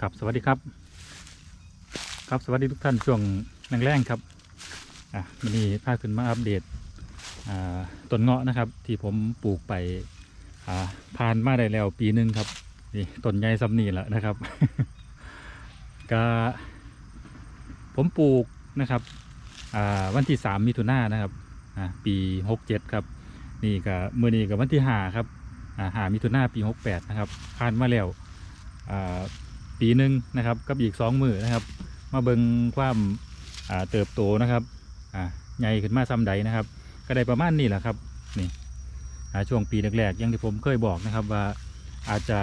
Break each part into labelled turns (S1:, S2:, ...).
S1: ครับสวัสดีครับ ครับสวัสดีทุกท่านช่วงแรงๆครับอะวันนี้พาขึ้นมาอัปเดตอ่าต้นเงาะนะครับ ที่ผมปลูกไปอ่าผ่านมาได้แล้วปีหนึ่งครับนี่ต้นใหญ่ซ้ำนี่แหละนะครับก็ผมปลูกนะครับอ่าวันที่สามมิถุนายนนะครับอ่าปีหกเจ็ดครับนี่ก็เมื่อนี้กับวันที่ห้าครับอ่าหามิถุนายนปีหกแปดนะครับผ่านมาแล้วอ่า ปีหนึ่งนะครับกับอีกสองมือนะครับ มาเบิงความาเติบโตนะครับใหญ่ขึ้นมาซ้ำใดนะครับ ก็ได้ประมาณนี้แหละครับนี่ช่วงปีแรกๆอยังที่ผมเคยบอกนะครับว่าอาจจะ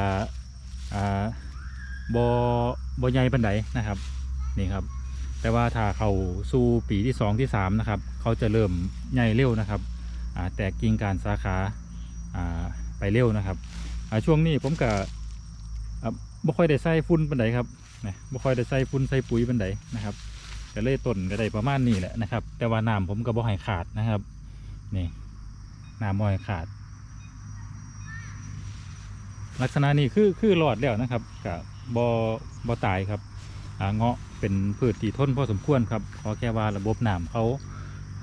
S1: บอบอใหญ่ปันไดนะครับนี่ครับ แต่ว่าถ้าเขาสู่ปีที่สองที่สามนะครับ เขาจะเริ่มใหญ่เร็วนะครับแตกกิ่งการสาขาาไปเร็วนะครับช่วงนี้ผมก็อ่า บ่ค่อยได้ใส่ฟุ้นปันไดครับนะบ่ค่อยได้ใส่ฝุ่นใส่ปุ๋ยบันไดนะครับก็เลยต้นก็ได้ประมาณนี้แหละนะครับ แต่ว่าน้ำผมก็บ่ให้ขาดนะครับนี่น้ำบ่ให้ขาด ลักษณะนี้คือคือรอดแล้วนะครับกับบ่บ่ตายครับอ่าเงาะเป็นพืชที่ทนพอสมควรครับขอแค่ว่าระบบน้ำเขา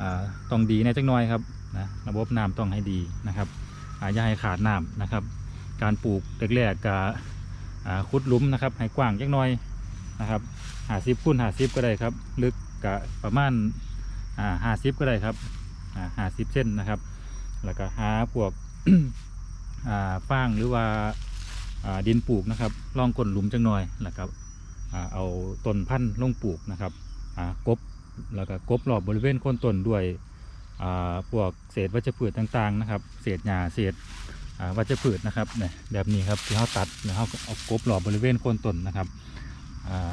S1: อ่าต้องดีแน่จักน่อยครับนะระบบน้ำต้องให้ดีนะครับอ่าย่าให้ขาดน้ำนะครับ การปลูกแรกๆก็ ขุดหลุมนะครับให้กว้างจักน่อยนะครับหาซิบคูณหาซิบก็ได้ครับ ลึกกะประมาณหาซิบก็ได้ครับหาซิบเส้นนะครับ แล้วก็หาพวกฟางหรือว่าดินปลูกนะครับลองก้นหลุมจังหน่อยแล้วก็เอาต้นพันธุ์ลงปลูกนะครับกบแล้วก็กบรอบบริเวณโคนต้นด้วยพวกเศษวัชพืชต่างๆนะครับ เศษหญ้าเศษ วัชพืชนะครับเนี่ยแบบนี้ครับที่เขาตัดแล้วเขาเอากบรอบบริเวณโคนต้นนะครับ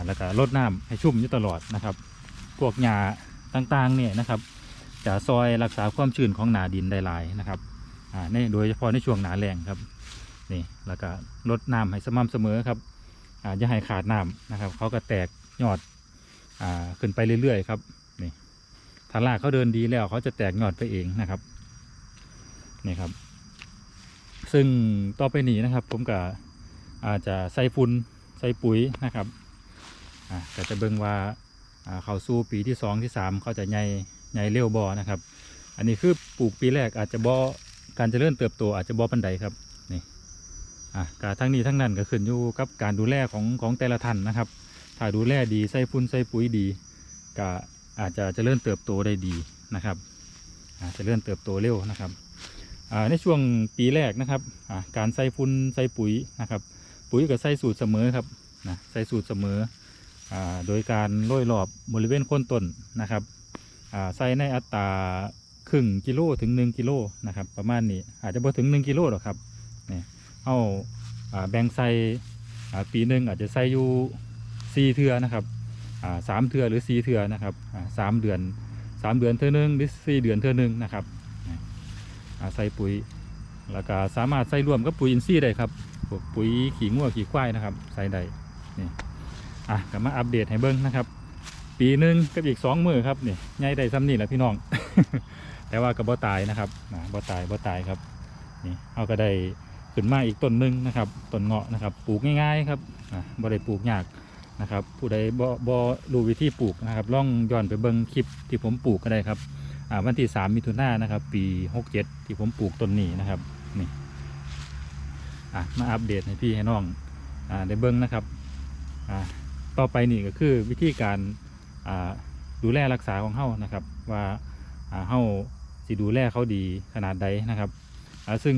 S1: แล้วก็รดน้ำให้ชุ่มอยู่ตลอดนะครับ พวกหญ้าต่างๆเนี่ยนะครับ จะซอยรักษาความชื้นของหนาดินได้หลายนะครับอ่าในโดยเฉพาะในช่วงหนาแรงครับนี่แล้วก็รดน้ำให้สม่ำเสมอครับอย่าให้ขาดน้ำนะครับ เขาก็แตกยอดอขึ้นไปเรื่อยๆครับนี่ถ้ารากเขาเดินดีแล้วเขาจะแตกยอดไปเองนะครับนี่ครับ ซึ่งต่อไปนี้นะครับ ผมก็อาจจะใส่ฝุ่นใส่ปุ๋ยนะครับอะก็จะเบิ่งว่าเขาสู้ปีที่สองที่สามเขาจะใหญ่ใหญ่เร็วบอนะครับ อันนี้คือปลูกปีแรกอาจจะบอการเจริญเติบโตอาจจะบอปันใดครับนี่อะกาทั้งนี้ทั้งนั้นก็ขึ้นอยู่กับการดูแลของของแต่ละท่านนะครับ ถ้าดูแลดีใส่ฟุ้นใส่ปุ๋ยดีก็อาจจะเจริญเติบโตได้ดีนะครับจะเจริญเติบโตเร็วนะครับ ในช่วงปีแรกนะครับการใส่ฟุ้นใส่ปุ๋ยนะครับ ปุ๋ยก็ใส่สูตรเสมอครับนะใส่สูตรเสมออโดยการโรยรอบบริเวณโคนต้นนะครับใส่ในอัตราครึ่งกิโลถึง 1 กิโลนะครับ ประมาณนี้อาจจะบ่ถึง 1 กิโลหรอกครับนี่เอาอแบ่งใส่ปีหนึ่งอาจจะใส่อยู่สี่เทือนะครับสามเทือหรือสี่เทือนะครับสามเดือนสามเดือนเทือหนึงหรือสี่เดือนเทือหนึงนะครับ ใส่ปุ๋ย แล้วก็สามารถใส่รวมกับปุ๋ยอินทรีย์ได้ครับพวกปุ๋ยขี้งัวขี้ควายนะครับ ใส่ได้นี่อะกลับมาอัปเดตให้เบิ้งนะครับ ปีหนึ่งกับอีกสองมือครับนี่ใหญ่ได้ซ้ำนี่แหละพี่น้อง แต่ว่าก็บ่ตายนะครับนะบ่ตายบ่ตายครับนี่เอาก็ได้ขึ้นมาอีกต้นหนึ่งนะครับต้นเงาะนะครับ ปลูกง่ายๆครับอะบ่ได้ปลูกยากนะครับ ผู้ใดบ่บ่รู้วิธีปลูกนะครับล่องย้อนไปเบิ้งคลิปที่ผมปลูกก็ได้ครับ วันที่3มิถุนายนนะครับ ปี67ที่ผมปลูกต้นนี้นะครับนี่มาอัปเดตให้พี่ให้น้องอได้เบิ้งนะครับต่อไปนี่ก็คือวิธีการดูแลรักษาของเฮานะครับ ว่าเฮาสิดูแลเขาดีขนาดใดนะครับซึ่ง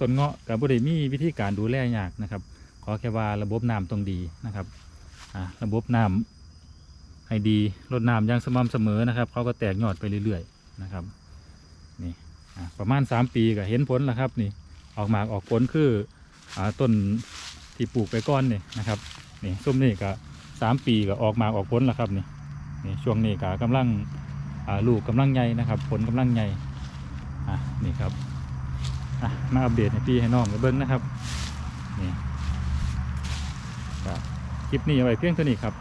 S1: ต้นเงาะกับบริมีวิธีการดูแลยากนะครับ ขอแค่ว่าระบบน้ำต้องดีนะครับระบบน้ำให้ดีรดน้ำอย่างสม่ำเสมอนะครับ เขาก็แตกยอดไปเรื่อยๆ นะครับนี่ประมาณ 3 ปีก็เห็นผลแล้วครับนี่ออกหมากออกผลคืออต้นที่ปลูกไปก้อนนี่นะครับนี่ส้มนี่ก็สามปีก็ออกมาออกผลแล้วครับนี่นี่ช่วงนี้ก็กำลังลูกกำลังใหญ่นะครับผลกำลังใหญ่นี่ครับอะมาอัปเดตให้พี่ให้น้องเบิ้งนะครับนี่ก็คลิปนี้เอาไว้เพียงเท่านี้ครับ